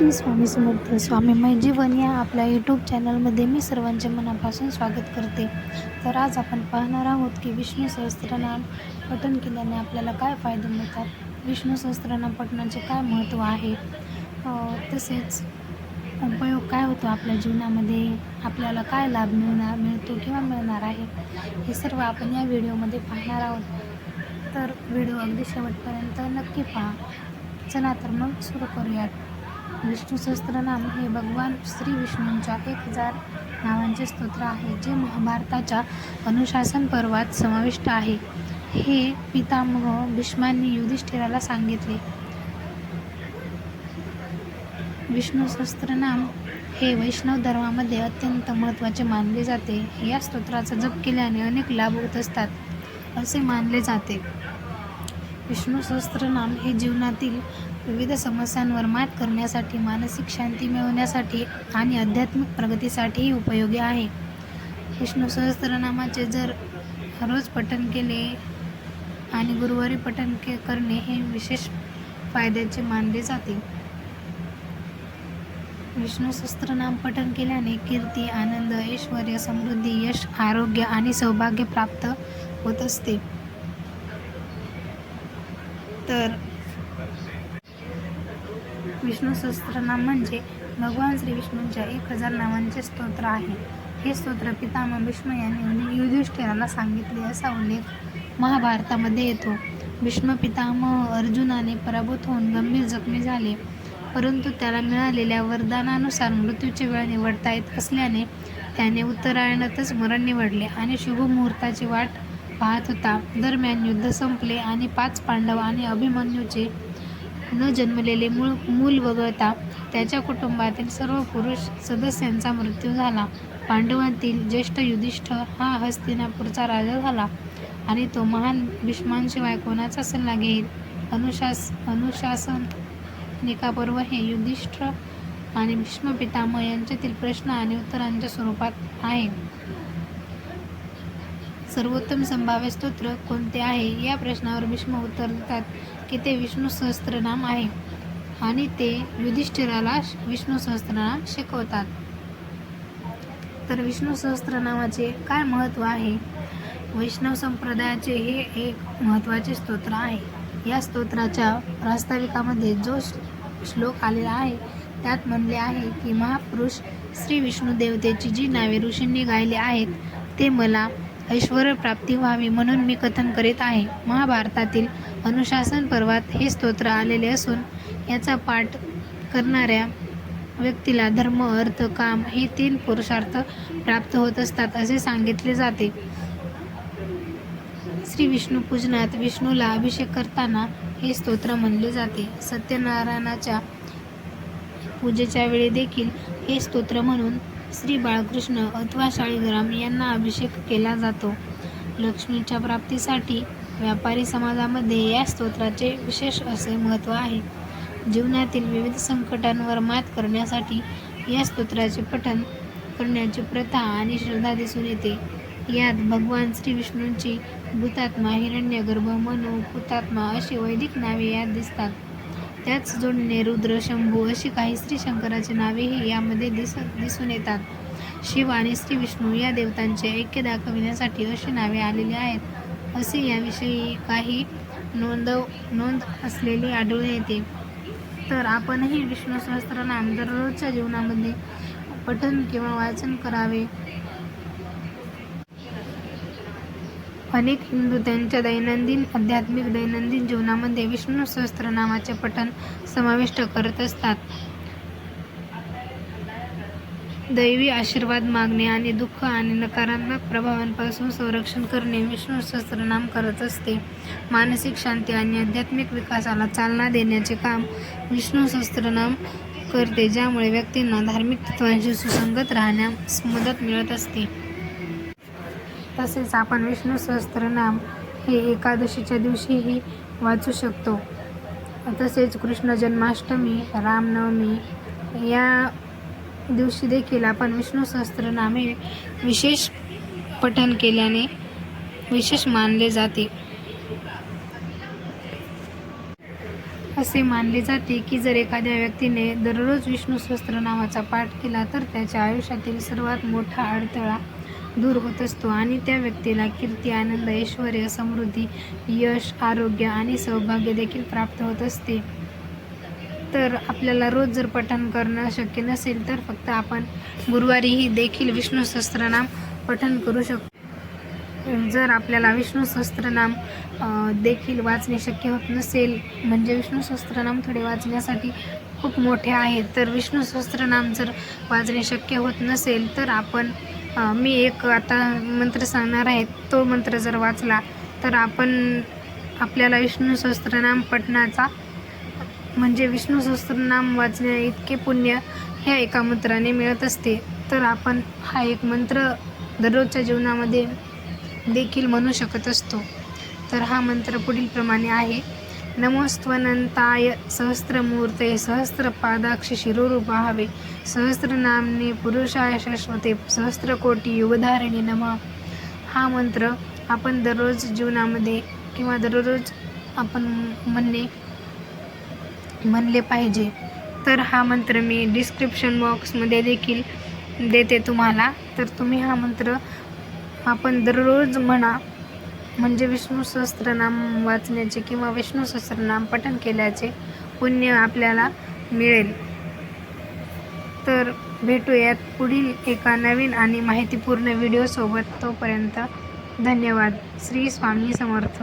श्री स्वामी समर्थ. स्वामीमय जीवन या आपल्या यूट्यूब चॅनलमध्ये मी सर्वांचे मनापासून स्वागत करते. तर आज आपण पाहणार आहोत की विष्णू सहस्त्रनाम पठण केल्याने आपल्याला काय फायदे मिळतात? विष्णू सहस्त्रनाम पठणाचे काय महत्त्व आहे? तसेच उपयोग काय होतो आपल्या जीवनामध्ये? आपल्याला काय लाभ मिळणार मिळतो किंवा मिळणार आहे? हे सर्व आपण या व्हिडिओमध्ये पाहणार आहोत. तर व्हिडिओ अगदी शेवटपर्यंत नक्की पहा. चला तर मग सुरू करूयात. विष्णू सहस्त्रनाम हे भगवान श्री विष्णूंच्या एक हजार नावांचे स्तोत्र आहे जे महाभारताच्या अनुशासन पर्वात समाविष्ट आहे. हे पितामह भीष्मांनी युधिष्ठिराला सांगितले. विष्णू सहस्त्रनाम हे वैष्णव धर्मामध्ये अत्यंत महत्त्वाचे मानले जाते. या स्तोत्राचा जप केल्याने अनेक लाभ होत असतात असे मानले जाते. विष्णू सहस्त्रनाम हे जीवनातील विविध समस्यांवर मात करण्यासाठी मानसिक शांती मिळवण्यासाठी आणि आध्यात्मिक प्रगतीसाठीही उपयोगी आहे. विष्णू सहस्त्रनामाचे जर रोज पठण केले आणि गुरुवारी पठण के करणे हे विशेष फायद्याचे मानले जाते. विष्णू सहस्त्रनाम पठण केल्याने कीर्ती आनंद ऐश्वर समृद्धी यश आरोग्य आणि सौभाग्य प्राप्त होत असते. तर विष्णू सहस्त्रनाम म्हणजे भगवान श्री विष्णूंच्या एक हजार नावांचे स्तोत्र आहे. हे स्तोत्र पितामह भीष्म यांनी युधिष्ठिराला सांगितले असा उल्लेख महाभारतामध्ये येतो. भीष्म पितामह अर्जुनाने पराभूत होऊन गंभीर जखमी झाले परंतु त्याला मिळालेल्या वरदानानुसार मृत्यूची वेळ निवडता येत असल्याने त्याने उत्तरायणातच मरण निवडले आणि शुभ मुहूर्ताची वाट पाहत होता. दरम्यान युद्ध संपले आणि पाच पांडव आणि अभिमन्यूचे न जन्मलेले मूळ मूल वगळता त्याच्या कुटुंबातील सर्व पुरुष सदस्यांचा मृत्यू झाला. पांडवांतील ज्येष्ठ युधिष्ठ हा हस्तिनापूरचा राजा झाला आणि तो महान भीष्मांशिवाय कोणाचा सल्ला घेईल? अनुशास अनुशासन निकापर्व हे युधिष्ठ आणि भीष्म पितामह यांच्यातील प्रश्न आणि उत्तरांच्या स्वरूपात आहे. सर्वोत्तम संभाव्य स्तोत्र कोणते आहे? या प्रश्नावर भीष्म उत्तर देतात की ते विष्णू सहस्त्रनाम आहे आणि ते युधिष्ठिराला विष्णू सहस्त्रनाम शिकवतात. तर विष्णू सहस्त्रनामाचे काय महत्त्व आहे? वैष्णव संप्रदायाचे हे एक महत्त्वाचे स्तोत्र आहे. या स्तोत्राच्या प्रास्ताविकामध्ये जो श्लोक आलेला आहे त्यात म्हणले आहे की महापुरुष श्री विष्णू देवतेची जी नावे ऋषींनी गायली आहेत ते मला ऐश्वर प्राप्ती व्हावी म्हणून मी कथन करीत आहे. महाभारतातील अनुशासन पर्वात हे स्तोत्र आलेले असून याचा पाठ करणाऱ्या व्यक्तीला धर्म अर्थ काम हे तीन पुरुषार्थ प्राप्त होत असतात असे सांगितले जाते. श्री विष्णू पूजनात विष्णूला अभिषेक करताना हे स्तोत्र म्हणले जाते. सत्यनारायणाच्या पूजेच्या वेळी देखील हे स्तोत्र म्हणून श्री बाळकृष्ण अथवा शाळीग्राम यांना अभिषेक केला जातो. लक्ष्मीच्या प्राप्तीसाठी व्यापारी समाजामध्ये या स्तोत्राचे विशेष असे महत्त्व आहे. जीवनातील विविध संकटांवर मात करण्यासाठी या स्तोत्राचे पठन करण्याची प्रथा आणि श्रद्धा दिसून येते. यात भगवान श्री विष्णूंची भूतात्मा हिरण्यगर्भ मनु हुतात्मा अशी वैदिक नावे यात दिसतात. त्याच जोडीने रुद्र शंभू अशी काही श्री शंकराची नावेही यामध्ये दिस दिसून येतात. शिव आणि श्री विष्णू या देवतांचे ऐक्य दाखविण्यासाठी अशी नावे आलेली आहेत. असे याविषयी काही नोंदव नोंद असलेली आढळून येते. तर आपणही विष्णू सहस्त्रनाम दररोजच्या जीवनामध्ये पठन किंवा वाचन करावे. अनेक हिंदू त्यांच्या दैनंदिन आध्यात्मिक दैनंदिन जीवनामध्ये विष्णू सहस्त्रनामाचे पठण समाविष्ट करत असतात. दैवी आशीर्वाद मागणे आणि दुःख आणि नकारात्मक प्रभावांपासून संरक्षण करणे विष्णू सहस्त्रनाम करत असते. मानसिक शांती आणि आध्यात्मिक विकासाला चालना देण्याचे काम विष्णू सहस्त्रनाम करते ज्यामुळे व्यक्तींना धार्मिक तत्त्वांशी सुसंगत राहण्यास मदत मिळत असते. तसेच आपण विष्णू सहस्त्रनाम हे एकादशीच्या दिवशीही वाचू शकतो. तसेच कृष्ण जन्माष्टमी रामनवमी या दिवशी देखील आपण विष्णू सहस्त्रनाम हे विशेष पठन केल्याने विशेष मानले जाते. असे मानले जाते की जर एखाद्या व्यक्तीने दररोज विष्णू सहस्त्रनामाचा पाठ केला तर त्याच्या आयुष्यातील सर्वात मोठा अडथळा दूर होत असतो. आणि त्या व्यक्तीला कीर्ती आनंद ऐश्वर समृद्धी यश आरोग्य आणि सौभाग्य देखील प्राप्त होत असते. तर आपल्याला रोज जर पठण करणं शक्य नसेल तर फक्त आपण गुरुवारीही देखील विष्णू सहस्त्रनाम पठण करू शकतो. जर आपल्याला विष्णू सहस्त्रनाम देखील वाचणे शक्य होत नसेल म्हणजे विष्णू सहस्त्रनाम थोडे वाचण्यासाठी खूप मोठे आहेत तर विष्णू सहस्त्रनाम जर वाचणे शक्य होत नसेल तर आपण मी एक आता मंत्र सांगणार आहे तो मंत्र जर वाचला तर आपण आपल्याला विष्णू सहस्त्रनाम पठणाचा म्हणजे विष्णू सहस्त्रनाम वाचण्या इतके पुण्य ह्या एका मंत्राने मिळत असते. तर आपण हा एक मंत्र दररोजच्या जीवनामध्ये देखील म्हणू शकत असतो. तर हा मंत्र पुढील प्रमाणे आहे. नमोस्त्वनंताय सहस्त्रमूर्ते सहस्त्रपादाक्ष शिरोरूपाहवे सहस्त्रनामने पुरुषाय शाश्वते सहस्त्रकोटी युगधारिणी नम. हा मंत्र आपण दररोज जीवनामध्ये किंवा दररोज आपण म्हणणे म्हणले पाहिजे. तर हा मंत्र मी डिस्क्रिप्शन बॉक्समध्ये देखील देते तुम्हाला. तर तुम्ही हा मंत्र आपण दररोज म्हणा म्हणजे विष्णू सहस्त्रनाम वाचण्याचे किंवा विष्णू सहस्त्रनाम पठण केल्याचे पुण्य आपल्याला मिळेल. तर भेटूयात पुढील एका नवीन आणि माहितीपूर्ण व्हिडिओसोबत तोपर्यंत धन्यवाद. श्री स्वामी समर्थ.